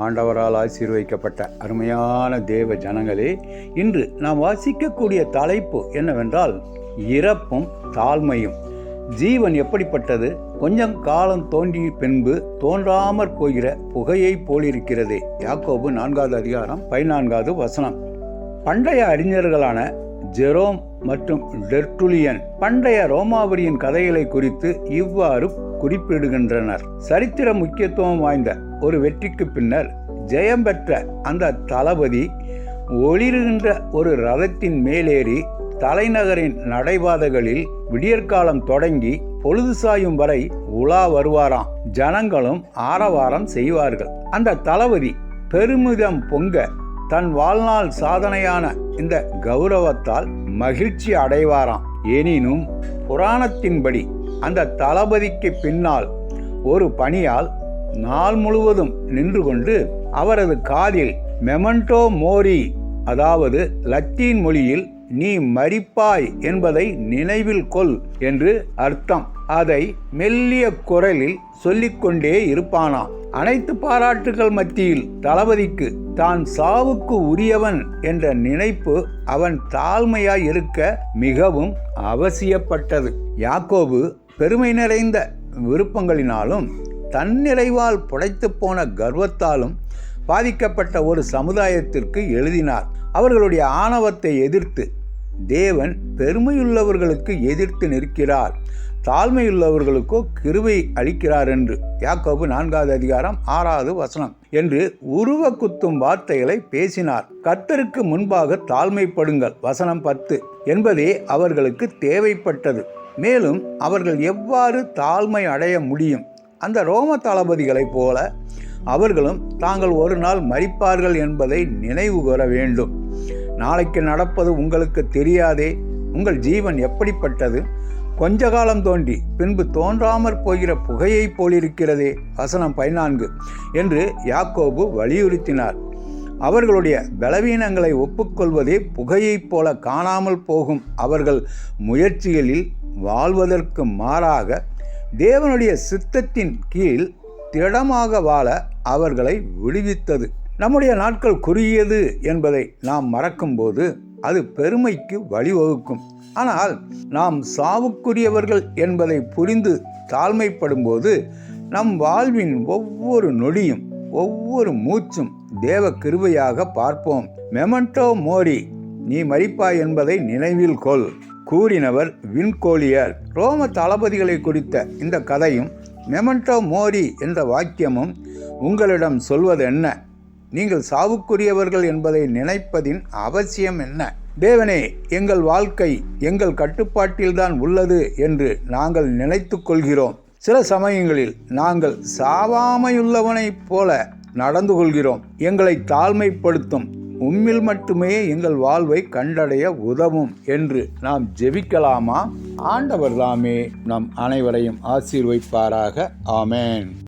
ஆண்டவரால் ஆசீர்வதிக்கப்பட்ட அருமையான தேவ ஜனங்களே இன்று நாம் வாசிக்கக்கூடிய தலைப்பு என்னவென்றால் இறப்பும் தாழ்மையும். ஜீவன் எப்படிப்பட்டது? கொஞ்சம் காலம் தோன்றிய பின்பு தோன்றாமற் போகிற புகையை போலிருக்கிறதே. யாக்கோபு நான்காவது அதிகாரம் பதினான்காவது வசனம். பண்டைய அறிஞர்களான ஜெரோம் மற்றும் டெர்டுலியன் பண்டைய ரோமாபுரியின் கதைகளை குறித்து இவ்வாறு குறிப்பிடுகின்றனர். சரித்திர முக்கியத்துவம் வாய்ந்த ஒரு வெற்றிக்கு பின்னர் ஜெயம் பெற்ற அந்த தளபதி ஒளிருகின்ற ஒரு ரதத்தின் மேலேறி தலைநகரின் நடைபாதைகளில் விடியற்காலம் தொடங்கி பொழுது சாயும் வரை உலா வருவாராம். ஜனங்களும் ஆரவாரம் செய்வார்கள். அந்த தளபதி பெருமிதம் பொங்க தன் வாழ்நாள் சாதனையான இந்த கௌரவத்தால் மகிழ்ச்சி அடைவாராம். எனினும் புராணத்தின்படி அந்த தளபதிக்கு பின்னால் ஒரு பணியால் நாள் முழுவதும் நின்று கொண்டு அவரது காதில் மெமண்டோ மோரி அதாவது லத்தீன் மொழியில் நீ மறிப்பாய் என்பதை நினைவில் கொள் என்று அர்த்தம். அதை மெல்லிய குரலில் சொல்லிக்கொண்டே இருப்பானாம் அனைத்து பாராட்டுகள் மத்தியில் தளபதிக்கு தான் சாவுக்கு உரியவன் என்ற நினைப்பு அவன் தாழ்மையாய் இருக்க மிகவும் அவசியப்பட்டது. யாக்கோபு பெருமை நிறைந்த விருப்பங்களினாலும் தன்னிறைவால் புடைத்து போன கர்வத்தாலும் பாதிக்கப்பட்ட ஒரு சமுதாயத்திற்கு எழுதினார். அவர்களுடைய ஆணவத்தை எதிர்த்து தேவன் பெருமையுள்ளவர்களுக்கு எதிர்த்து நிற்கிறார். தாழ்மையுள்ளவர்களுக்கோ கிருவை அளிக்கிறார் என்று. யாக்கோபு நான்காவது அதிகாரம் ஆறாவது வசனம். என்று உருவ குத்தும் வார்த்தைகளை பேசினார். கர்த்தருக்கு முன்பாக தாழ்மைப்படுங்கள். வசனம் பத்து. என்பதே அவர்களுக்கு தேவைப்பட்டது. மேலும் அவர்கள் எவ்வாறு தாழ்மை அடைய முடியும்? அந்த ரோம தளபதிகளைப் போல அவர்களும் தாங்கள் ஒரு நாள் மறிப்பார்கள் என்பதை நினைவு கூற வேண்டும். நாளைக்கு நடப்பது உங்களுக்கு தெரியாதே? உங்கள் ஜீவன் எப்படிப்பட்டது? கொஞ்ச காலம் தோன்றி பின்பு தோன்றாமற் போகிற புகையைப் போலிருக்கிறதே. வசனம் பதினான்கு. என்று யாக்கோபு வலியுறுத்தினார். அவர்களுடைய பலவீனங்களை ஒப்புக்கொள்வதே புகையைப் போல காணாமல் போகும் அவர்கள் முயற்சிகளில் வாழ்வதற்கு மாறாக தேவனுடைய சித்தத்தின் கீழ் திடமாக வாழ அவர்களை விடுவித்தது. நம்முடைய நாட்கள் குறுகியது என்பதை நாம் மறக்கும்போது அது பெருமைக்கு வழிவகுக்கும். ஆனால் நாம் சாவுக்குரியவர்கள் என்பதை புரிந்து தாழ்மைப்படும்போது நம் வாழ்வின் ஒவ்வொரு நொடியும் ஒவ்வொரு மூச்சும் தேவ கிருபையாக பார்ப்போம். மெமண்டோ மோரி நீ மறிப்பாய் என்பதை நினைவில் கொள் கூறினவர் விண்கோலியர் ரோம தளபதிகளை குறித்த இந்த கதையும் மெமண்டோ மோரி என்ற வாக்கியமும் உங்களிடம் சொல்வது என்ன நீங்கள் சாவுக்குரியவர்கள் என்பதை நினைப்பதின் அவசியம் என்ன? தேவனே எங்கள் வாழ்க்கை எங்கள் கட்டுப்பாட்டில்தான் உள்ளது என்று நாங்கள் நினைத்து கொள்கிறோம். சில சமயங்களில் நாங்கள் சாவாமையுள்ளவனைப் போல நடந்து கொள்கிறோம். எங்களை தாழ்மைப்படுத்தும் உம்மில் மட்டுமே எங்கள் வாழ்வை கண்டடைய உதவும் என்று நாம் ஜெபிக்கலாமா? ஆண்டவர் தாமே நம் அனைவரையும் ஆசீர்வைப்பாராக. ஆமேன்.